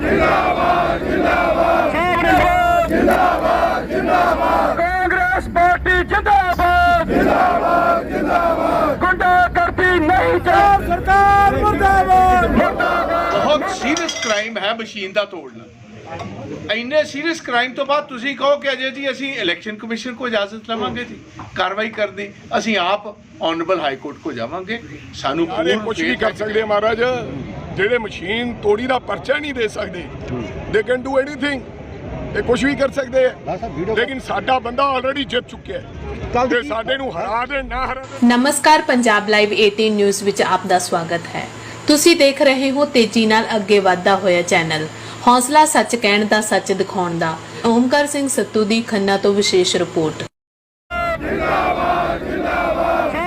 ਜਿੰਦਾਬਾਦ ਜਿੰਦਾਬਾਦ ਜਿੰਦਾਬਾਦ ਜਿੰਦਾਬਾਦ ਕਾਂਗਰਸ ਪਾਰਟੀ ਜਿੰਦਾਬਾਦ। ਜਿੰਦਾਬਾਦ ਜਿੰਦਾਬਾਦ ਗੁੰਡਾ ਕਰਦੀ ਨਹੀਂ ਚਾਹ ਸਰਕਾਰ ਮੁਰਦਾਬਾਦ। ਬਹੁਤ ਸੀਰੀਅਸ ਕ੍ਰਾਈਮ ਹੈ ਮਸ਼ੀਨ ਦਾ ਤੋੜਨਾ। ਇੰਨੇ ਸੀਰੀਅਸ ਕ੍ਰਾਈਮ ਤੋਂ ਬਾਅਦ ਤੁਸੀਂ ਕਹੋ ਕਿ ਅਜੇ ਜੀ ਅਸੀਂ ਇਲੈਕਸ਼ਨ ਕਮਿਸ਼ਨ ਕੋ ਇਜਾਜ਼ਤ ਲਵਾਂਗੇ ਜੀ। ਕਾਰਵਾਈ ਕਰਨ ਦੀ ਅਸੀਂ ਆਪ ਆਨਰੇਬਲ ਹਾਈ ਕੋਰਟ ਕੋ ਜਾਵਾਂਗੇ। ਸਾਨੂੰ ਕੁਝ ਵੀ ਕਰ ਸਕਦੇ ਮਹਾਰਾਜ। ਜਿਹੜੇ ਮਸ਼ੀਨ ਤੋੜੀ ਦਾ ਪਰਚਾ ਨਹੀਂ ਦੇ ਸਕਦੇ ਦੇ ਕੈਨ ਡੂ ਐਨੀਥਿੰਗ ਇਹ ਕੁਝ ਵੀ ਕਰ ਸਕਦੇ ਆ। ਲੇਕਿਨ ਸਾਡਾ ਬੰਦਾ ਆਲਰੇਡੀ ਜਿੱਤ ਚੁੱਕਿਆ ਹੈ। ਤੇ ਸਾਡੇ ਨੂੰ ਹਰਾ ਦੇ ਨਾ ਹਰਾ ਦੇ ਨਮਸਕਾਰ ਪੰਜਾਬ ਲਾਈਵ 18 ਨਿਊਜ਼ ਵਿੱਚ ਆਪ ਦਾ ਸਵਾਗਤ ਹੈ। ਤੁਸੀਂ ਦੇਖ ਰਹੇ ਹੋ ਤੇਜ਼ੀ ਨਾਲ ਅੱਗੇ ਵਧਦਾ ਹੋਇਆ ਚੈਨਲ। ਹੌਸਲਾ ਸੱਚ ਕਹਿਣ ਦਾ ਸੱਚ ਦਿਖਾਉਣ ਦਾ। ਓਮਕਾਰ ਸਿੰਘ ਸੱਤੂ ਦੀ ਖੰਨਾ ਤੋਂ ਵਿਸ਼ੇਸ਼ ਰਿਪੋਰਟ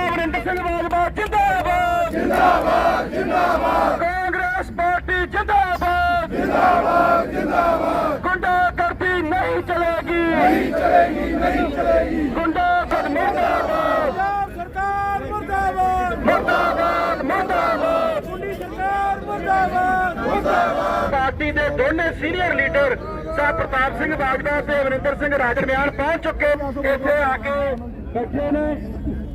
ਸੁਰਿੰਦਰ ਸਿੰਘ ਬਾਜਵਾ ਜਿੰਦਾਬਾਦ ਜਿੰਦਾਬਾਦ ਜਿੰਦਾਬਾਦ ਕਾਂਗਰਸ ਪਾਰਟੀ ਜਿੰਦਾਬਾਦ ਜਿੰਦਾਬਾਦ ਜਿੰਦਾਬਾਦ ਗੁੰਡਾ ਕਰਦੀ ਨਹੀਂ ਚਲੇਗੀ ਨਹੀਂ ਚਲੇਗੀ ਨਹੀਂ ਚਲੇਗੀ ਗੁੰਡਾ ਕਰ ਮੁਰਦਾਬਾਦ ਸਰਕਾਰ ਮੁਰਦਾਬਾਦ ਮੁਰਦਾਬਾਦ ਮੁਰਦਾਬਾਦ ਗੁੰਡੀ ਸਰਕਾਰ ਮੁਰਦਾਬਾਦ ਮੁਰਦਾਬਾਦ ਪਾਰਟੀ ਦੇ ਦੋਨੇ ਸੀਨੀਅਰ ਲੀਡਰ ਸਾਹਿਬ ਪ੍ਰਤਾਪ ਸਿੰਘ ਬਾਜਵਾ ਤੇ ਅਮਰਿੰਦਰ ਸਿੰਘ ਰਾਜਰਮਿਆਨ ਪਹੁੰਚ ਚੁੱਕੇ ਇੱਥੇ ਆ ਕੇ ਬੈਠੇ ਨੇ।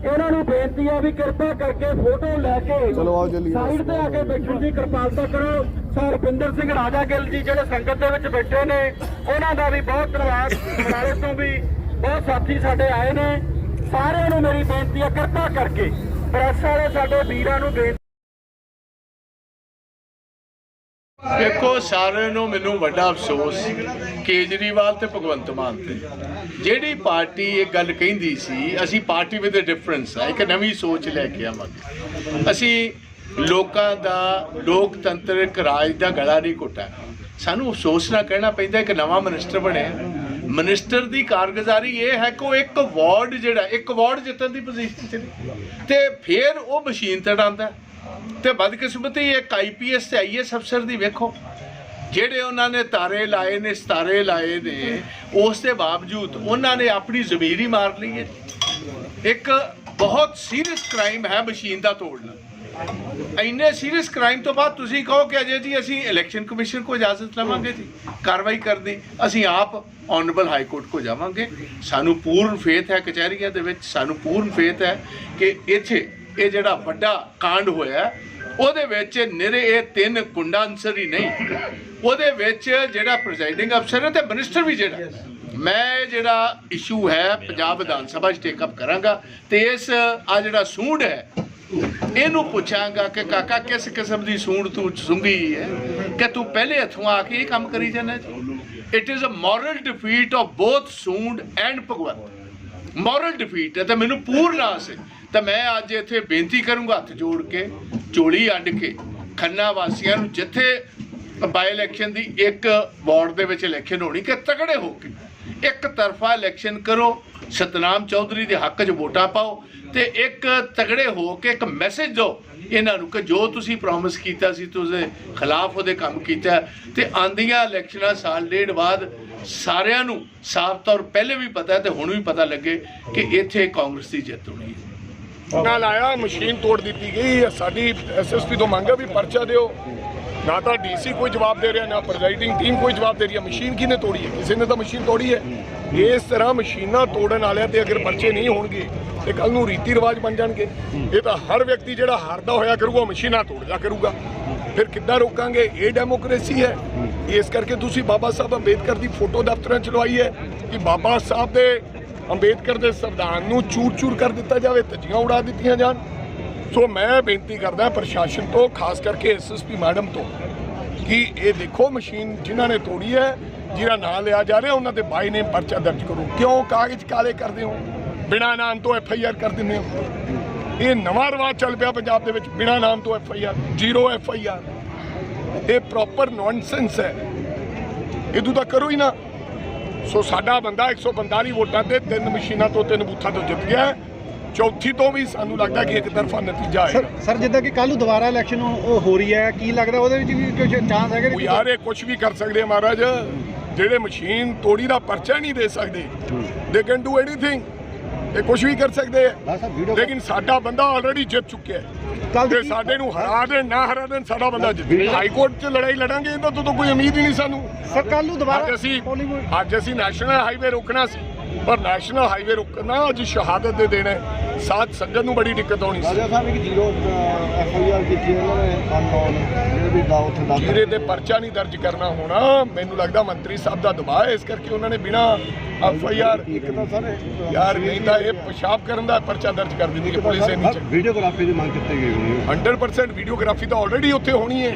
ਇਹਨਾਂ ਨੂੰ ਬੇਨਤੀ ਆ ਵੀ ਕਿਰਪਾ ਕਰਕੇ ਫੋਟੋ ਲੈ ਕੇ ਚਲੋ ਆਓ ਚੱਲੀਏ ਸਾਈਡ ਤੇ ਆ ਕੇ ਬੈਠਣ ਦੀ ਕਿਰਪਾਲਤਾ ਕਰੋ। ਸਰ ਰੁਪਿੰਦਰ ਸਿੰਘ ਰਾਜਾ ਗਿੱਲ ਜੀ ਜਿਹੜੇ ਸੰਗਤ ਦੇ ਵਿੱਚ ਬੈਠੇ ਨੇ ਉਹਨਾਂ ਦਾ ਵੀ ਬਹੁਤ ਧੰਨਵਾਦ। ਬਨਾਲੇ ਤੋਂ ਵੀ ਬਹੁਤ ਸਾਥੀ ਸਾਡੇ ਆਏ ਨੇ। ਸਾਰਿਆਂ ਨੂੰ ਮੇਰੀ ਬੇਨਤੀ ਆ ਕਿਰਪਾ ਕਰਕੇ। ਪ੍ਰੈਸ ਵਾਲੇ ਸਾਡੇ ਵੀਰਾਂ ਨੂੰ ਬੇਨਤੀ ਦੇਖੋ, ਸਾਰਿਆਂ ਨੂੰ ਮੈਨੂੰ ਵੱਡਾ ਅਫਸੋਸ ਕੇਜਰੀਵਾਲ ਤੇ ਭਗਵੰਤ ਮਾਨ ਤੇ। ਜਿਹੜੀ ਪਾਰਟੀ ਇਹ ਗੱਲ ਕਹਿੰਦੀ ਸੀ, ਅਸੀਂ ਪਾਰਟੀ ਵਿਦ ਡਿਫਰੈਂਸ ਆ, ਇੱਕ ਨਵੀਂ ਸੋਚ ਲੈ ਕੇ ਆਵਾਂਗੇ। ਅਸੀਂ ਲੋਕਾਂ ਦਾ, ਲੋਕਤੰਤਰਿਕ ਰਾਜ ਦਾ ਗਲਾ ਨਹੀਂ ਘੁੱਟਾ ਸਾਨੂੰ ਅਫਸੋਸ ਨਾਲ ਕਹਿਣਾ ਪੈਂਦਾ ਕਿ ਨਵਾਂ ਮਿਨਿਸਟਰ ਬਣਿਆ। ਮਿਨਿਸਟਰ ਦੀ ਕਾਰਗੁਜ਼ਾਰੀ ਇਹ ਹੈ ਕਿ ਉਹ ਇੱਕ ਵਾਰਡ ਜਿਹੜਾ, ਇੱਕ ਵਾਰਡ ਜਿੱਤਣ ਦੀ ਪੋਜੀਸ਼ਨ 'ਚ ਨਹੀਂ। ਤੇ ਫਿਰ ਉਹ ਮਸ਼ੀਨ ਤੜਾਉਂਦਾ ਤੇ ਬਦਕਿਸਮਤੀ ਇੱਕ ਆਈਪੀਐਸ ਤੇ ਆਈਐਸ ਅਫਸਰ ਦੀ ਵੇਖੋ। ਜਿਹੜੇ ਉਹਨਾਂ ਨੇ ਤਾਰੇ ਲਾਏ ਨੇ, ਸਤਾਰੇ ਲਾਏ ਨੇ, ਉਸ ਦੇ ਬਾਵਜੂਦ ਉਹਨਾਂ ਨੇ ਆਪਣੀ ਜ਼ਮੀਰ ਹੀ ਮਾਰ ਲਈ ਹੈ ਇੱਕ ਬਹੁਤ ਸੀਰੀਅਸ ਕ੍ਰਾਈਮ ਹੈ ਮਸ਼ੀਨ ਦਾ ਤੋੜਨਾ। ਇੰਨੇ ਸੀਰੀਅਸ ਕ੍ਰਾਈਮ ਤੋਂ ਬਾਅਦ ਤੁਸੀਂ ਕਹੋ ਕਿ ਅਜੇ ਜੀ ਅਸੀਂ ਇਲੈਕਸ਼ਨ ਕਮਿਸ਼ਨ ਕੋ ਇਜਾਜ਼ਤ ਲਵਾਂਗੇ ਜੀ, ਕਾਰਵਾਈ ਕਰਨ। ਦੀ ਅਸੀਂ ਆਪ ਆਨਰੇਬਲ ਹਾਈ ਕੋਰਟ ਕੋ ਜਾਵਾਂਗੇ। ਸਾਨੂੰ ਪੂਰਨ ਫੇਥ ਹੈ ਕਚਹਿਰੀਆਂ ਦੇ ਵਿੱਚ, ਸਾਨੂੰ ਪੂਰਨ ਫੇਥ ਹੈ ਕਿ ਇੱਥੇ ਇਹ ਜਿਹੜਾ ਵੱਡਾ ਕਾਂਡ ਹੋਇਆ ਉਹਦੇ ਵਿੱਚ ਨਿਰੇ ਇਹ ਤਿੰਨ ਅਨਸਰ ਹੀ ਨਹੀਂ। ਉਹਦੇ ਵਿੱਚ ਜਿਹੜਾ ਪ੍ਰੈਜ਼ਾਈਡਿੰਗ ਅਫਸਰ ਹੈ ਤੇ ਮਿਨਿਸਟਰ ਵੀ ਜਿਹੜਾ। ਮੈਂ ਜਿਹੜਾ ਇਸ਼ੂ ਹੈ ਪੰਜਾਬ ਵਿਧਾਨ ਸਭਾ 'ਚ ਟੇਕ ਅਪ ਕਰਾਂਗਾ ਤੇ ਇਸ ਆ ਜਿਹੜਾ ਸੂੰਡ ਹੈ ਇਹਨੂੰ ਪੁੱਛਾਂਗਾ ਕਿ ਕਾਕਾ ਕਿਸ ਕਿਸਮ ਦੀ ਸੂੰਡ ਤੂੰ ਸੁੰਗੀ ਹੈ? ਕਿ ਤੂੰ ਪਹਿਲੇ ਹੱਥੋਂ ਆ ਕੇ ਇਹ ਕੰਮ ਕਰੀ ਜਾਂਦਾ it is a moral defeat of both ਸੂੰਡ and Bhagwant. Moral defeat ਹੈ ਤੇ ਮੈਨੂੰ ਪੂਰਨ ਆਸ ਹੈ। ਤਾਂ ਮੈਂ ਅੱਜ ਇੱਥੇ ਬੇਨਤੀ ਕਰੂੰਗਾ ਹੱਥ ਜੋੜ ਕੇ ਚੋਲੀ ਅੱਡ ਕੇ, ਖੰਨਾ ਵਾਸੀਆਂ ਨੂੰ ਜਿੱਥੇ ਬਾਈ ਇਲੈਕਸ਼ਨ ਦੀ ਇੱਕ ਵਾਰਡ ਦੇ ਵਿੱਚ ਇਲੈਕਸ਼ਨ ਹੋਣੀ ਕਿ ਤਕੜੇ ਹੋ ਕੇ ਇੱਕ ਤਰਫਾ ਇਲੈਕਸ਼ਨ ਕਰੋ, ਸਤਨਾਮ ਚੌਧਰੀ ਦੇ ਹੱਕ 'ਚ ਵੋਟਾਂ ਪਾਓ ਤੇ ਇੱਕ ਤਗੜੇ ਹੋ ਕੇ ਇੱਕ ਮੈਸੇਜ ਦਿਓ ਇਹਨਾਂ ਨੂੰ ਕਿ ਜੋ ਤੁਸੀਂ ਪ੍ਰੋਮਿਸ ਕੀਤਾ ਸੀ, ਤੁਸੀਂ ਖਿਲਾਫ ਉਹਦੇ ਕੰਮ ਕੀਤਾ ਤੇ ਆਂਦੀਆਂ ਇਲੈਕਸ਼ਨਾਂ ਸਾਲ ਡੇਢ ਬਾਅਦ ਸਾਰਿਆਂ ਨੂੰ ਸਾਫ਼ ਤੌਰ ਪਹਿਲੇ ਵੀ ਪਤਾ ਹੈ ਤੇ ਹੁਣ ਵੀ ਪਤਾ ਲੱਗੇ ਕਿ ਇੱਥੇ ਕਾਂਗਰਸ ਦੀ ਜਿੱਤ ਹੋਣੀ ਹੈ। ਨਾਲ ਆਇਆ, ਮਸ਼ੀਨ ਤੋੜ ਦਿੱਤੀ ਗਈ ਹੈ। ਸਾਡੀ ਐਸਐਸਪੀ ਤੋਂ ਮੰਗ ਹੈ ਵੀ ਪਰਚਾ ਦਿਓ। ਨਾ ਤਾਂ ਡੀਸੀ ਕੋਈ ਜਵਾਬ ਦੇ ਰਿਹਾ, ਨਾ ਪ੍ਰੈਜ਼ਾਈਡਿੰਗ ਟੀਮ ਕੋਈ ਜਵਾਬ ਦੇ ਰਹੀ ਹੈ। ਮਸ਼ੀਨ ਕਿਹਨੇ ਤੋੜੀ ਹੈ? ਕਿਸੇ ਨੇ ਤਾਂ ਮਸ਼ੀਨ ਤੋੜੀ ਹੈ। ਇਸ ਤਰ੍ਹਾਂ ਮਸ਼ੀਨਾਂ ਤੋੜਨ ਵਾਲਿਆਂ ਤੇ ਅਗਰ ਪਰਚੇ ਨਹੀਂ ਹੋਣਗੇ, ਤੇ ਕੱਲ ਨੂੰ ਰੀਤੀ ਰਿਵਾਜ ਬਣ ਜਾਣਗੇ। ਇਹ ਤਾਂ ਹਰ ਵਿਅਕਤੀ ਜਿਹੜਾ ਹਾਰਦਾ ਹੋਇਆ ਕਰੂਗਾ ਮਸ਼ੀਨਾਂ ਤੋੜਦਾ ਕਰੂਗਾ। ਫਿਰ ਕਿੱਦਾਂ ਰੋਕਾਂਗੇ? ਇਹ ਡੈਮੋਕ੍ਰੇਸੀ ਹੈ। ਇਸ ਕਰਕੇ ਤੁਸੀਂ ਬਾਬਾ ਸਾਹਿਬ ਅੰਬੇਦਕਰ ਦੀ ਫੋਟੋ ਦਫ਼ਤਰਾਂ ਚ ਲਵਾਈ ਹੈ ਕਿ ਬਾਬਾ ਸਾਹਿਬ ਦੇ ਅੰਬੇਦਕਰ ਦੇ ਸੰਵਿਧਾਨ ਨੂੰ ਚੂਰ-ਚੂਰ ਕਰ ਦਿੱਤਾ ਜਾਵੇ, ਧੱਜੀਆਂ ਉਡਾ ਦਿੱਤੀਆਂ ਜਾਣ। ਸੋ ਮੈਂ ਬੇਨਤੀ ਕਰਦਾ ਪ੍ਰਸ਼ਾਸਨ ਤੋਂ, ਖਾਸ ਕਰਕੇ ਐਸਐਸਪੀ ਮੈਡਮ ਤੋਂ, ਕਿ ਇਹ ਦੇਖੋ ਮਸ਼ੀਨ ਜਿਨ੍ਹਾਂ ਨੇ ਤੋੜੀ ਹੈ ਜਿਹਦਾ ਨਾਂ ਲਿਆ ਜਾ ਰਿਹਾ, ਉਹਨਾਂ ਦੇ ਬਾਈ ਨੇ ਪਰਚਾ ਦਰਜ ਕਰੋ। ਕਿਉਂ ਕਾਗਜ਼ ਕਾਲੇ ਕਰਦੇ ਹੋ? ਬਿਨਾਂ ਨਾਮ ਤੋਂ ਐਫ ਆਈ ਆਰ ਕਰ ਦਿੰਦੇ ਹੋ? ਇਹ ਨਵਾਂ ਰਿਵਾਜ ਚੱਲ ਪਿਆ ਪੰਜਾਬ ਦੇ ਵਿੱਚ, ਬਿਨਾਂ ਨਾਮ ਤੋਂ F I R, zero F I R. ਇਹ ਪ੍ਰੋਪਰ ਨੌਨਸੈਂਸ ਹੈ। ਇਦੋਂ ਤਾਂ ਕਰੋ ਹੀ ਨਾ। ਸੋ ਸਾਡਾ ਬੰਦਾ 145 ਵੋਟਾਂ ਤੇ ਤਿੰਨ ਮਸ਼ੀਨਾਂ ਤੋਂ ਤਿੰਨ ਬੂਥਾਂ ਤੋਂ ਜਿੱਤ ਗਿਆ। ਚੌਥੀ ਤੋਂ ਵੀ ਸਾਨੂੰ ਲੱਗਦਾ ਕਿ ਇੱਕ ਤਰਫਾ ਨਤੀਜਾ ਸਰ ਆਏਗਾ। ਸਰ ਜਿੱਦਾਂ ਕਿ ਕੱਲ ਨੂੰ ਦੁਬਾਰਾ ਇਲੈਕਸ਼ਨ ਉਹ ਹੋ ਰਹੀ ਹੈ ਕੀ ਲੱਗਦਾ ਉਹਦੇ ਵਿੱਚ ਵੀ ਕੁਝ ਚਾਂਸ ਹੈਗੇ ਨੇ ਯਾਰ ਇਹ ਕੁਝ ਵੀ ਕਰ ਸਕਦੇ ਆ ਮਹਾਰਾਜ। ਜਿਹੜੇ ਮਸ਼ੀਨ ਤੋੜੀ ਦਾ ਪਰਚਾ ਨਹੀਂ ਦੇ ਸਕਦੇ ਦੇ ਕੈਨ ਡੂ ਐਨੀਥਿੰਗ ਇਹ ਕੁਝ ਵੀ ਕਰ ਸਕਦੇ ਆ। ਲੇਕਿਨ ਸਾਡਾ ਬੰਦਾ ਆਲਰੇਡੀ ਜਿੱਤ ਚੁੱਕਿਆ ਹੈ। ਤੇ ਸਾਡੇ ਨੂੰ ਹਰਾ ਦੇਣ ਨਾ ਹਰਾ ਦੇਣ ਸਾਡਾ ਬੰਦਾ ਜਿੱਤ ਹਾਈ ਕੋਰਟ 'ਚ ਲੜਾਈ ਲੜਾਂਗੇ ਇਹਦਾ ਤੋਂ ਤਾਂ ਕੋਈ ਉਮੀਦ ਹੀ ਨਹੀਂ ਸਾਨੂੰ। ਸਰ ਕੱਲ ਨੂੰ ਦੁਬਾਰਾ ਅਸੀਂ ਅੱਜ ਅਸੀਂ ਨੈਸ਼ਨਲ ਹਾਈਵੇ ਰੋਕਣਾ ਸੀ। ਪਰ ਨੈਸ਼ਨਲ ਹਾਈਵੇ ਰੋਕਣਾ ਅੱਜ ਸ਼ਹਾਦਤ ਦੇ ਦੇਣਾ ਸਾਥ ਸੰਗਤ ਨੂੰ ਬੜੀ ਦਿੱਕਤ ਆਉਣੀ ਸੀ। ਰਾਜਾ ਸਾਹਿਬ ਇੱਕ ਜ਼ੀਰੋ ਐਫ ਆਈ ਆਰ ਕੀਤੀ ਉਹਨਾਂ ਨੇ ਅਨਨੋਨ ਜਿਹੜੇ ਵੀ ਦਾ ਉੱਥੇ ਦਾ ਜੀਰੇ ਤੇ ਪਰਚਾ ਨਹੀਂ ਦਰਜ ਕਰਨਾ ਹੋਣਾ। ਮੈਨੂੰ ਲੱਗਦਾ ਮੰਤਰੀ ਸਾਹਿਬ ਦਾ ਦਬਾਅ ਹੈ ਇਸ ਕਰਕੇ ਉਹਨਾਂ ਨੇ ਬਿਨਾ ਐਫ ਆਈ ਆਰ ਇੱਕ ਤਾਂ ਸਰ ਇਹ- ਯਾਰ ਨਹੀਂ ਤਾਂ ਇਹ ਪਿਸ਼ਾਬ ਕਰਨ ਦਾ ਪਰਚਾ ਦਰਜ ਕਰ ਦਿੰਦੀ ਕਿ ਪੁਲਿਸ ਇੰਨੀ ਚ ਵੀਡੀਓਗ੍ਰਾਫੀ ਦੀ ਮੰਗ ਕੀਤੀ ਗਈ ਹੋਣੀ ਹੈ। 100% ਵੀਡੀਓਗ੍ਰਾਫੀ ਤਾਂ ਆਲਰੇਡੀ ਉੱਥੇ ਹੋਣੀ ਹੈ।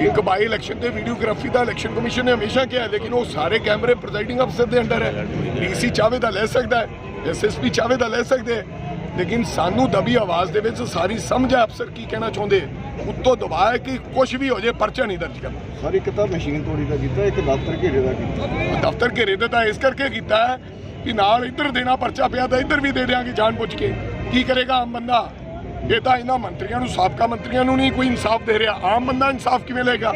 ਇੱਕ ਬਾਈ ਇਲੈਕਸ਼ਨ ਤੇ ਵੀਡੀਓਗ੍ਰਾਫੀ ਦਾ ਇਲੈਕਸ਼ਨ ਕਮਿਸ਼ਨ ਨੇ ਹਮੇਸ਼ਾ ਕਿਹਾ ਲੇਕਿਨ ਉਹ ਸਾਰੇ ਕੈਮਰੇ ਪ੍ਰੈਜ਼ਾਈਡਿੰਗ ਅਫਸਰ ਦੇ ਅੰਡਰ ਹੈ। ਡੀਸੀ ਚਾਹਵੇ ਤਾਂ ਲੈ ਸਕਦਾ ਹੈ ਐਸਐਸਪੀ ਚਾਹਵੇ ਤਾਂ ਲੈ ਸਕਦੇ ਲੇਕਿਨ ਸਾਨੂੰ ਦਬੀ ਆਵਾਜ਼ ਦੇ ਵਿੱਚ ਸਾਰੀ ਸਮਝ ਹੈ ਅਫਸਰ ਕੀ ਕਹਿਣਾ ਚਾਹੁੰਦੇ ਉੱਤੋਂ ਦਬਾਅ ਹੈ ਕਿ ਕੁਝ ਵੀ ਹੋ ਜਾਏ ਪਰਚਾ ਨਹੀਂ ਦਰਜ ਕਰਨਾ। ਸਰ ਇੱਕ ਤਾਂ ਮਸ਼ੀਨ ਤੋੜੀ ਦਾ ਕੀਤਾ ਇੱਕ ਦਫ਼ਤਰ ਘੇਰੇ ਦਾ ਕੀਤਾ। ਦਫ਼ਤਰ ਘੇਰੇ ਤੇ ਤਾਂ ਇਸ ਕਰਕੇ ਕੀਤਾ ਹੈ ਕਿ ਨਾਲ ਇੱਧਰ ਦੇਣਾ ਪਰਚਾ ਪਿਆ ਤਾਂ ਇੱਧਰ ਵੀ ਦੇ ਦਿਆਂਗੇ ਜਾਣ ਪੁੱਛ ਕੇ। ਕੀ ਕਰੇਗਾ ਆਮ ਬੰਦਾ? ਇਹ ਤਾਂ ਇਹਨਾਂ ਮੰਤਰੀਆਂ ਨੂੰ, ਸਾਬਕਾ ਮੰਤਰੀਆਂ ਨੂੰ ਨਹੀਂ ਕੋਈ ਇਨਸਾਫ ਦੇ ਰਿਹਾ। ਆਮ ਬੰਦਾ ਇਨਸਾਫ ਕਿਵੇਂ ਲਏਗਾ?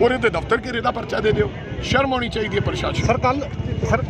ਉਹਦੇ ਤੇ ਦਫ਼ਤਰ ਘੇਰੇ ਦਾ ਪਰਚਾ ਦੇ ਦਿਓ। ਸ਼ਰਮ ਆਉਣੀ ਚਾਹੀਦੀ ਹੈ ਪ੍ਰਸ਼ਾਸਨ ਸਰ ਕੱਲ ਸਰ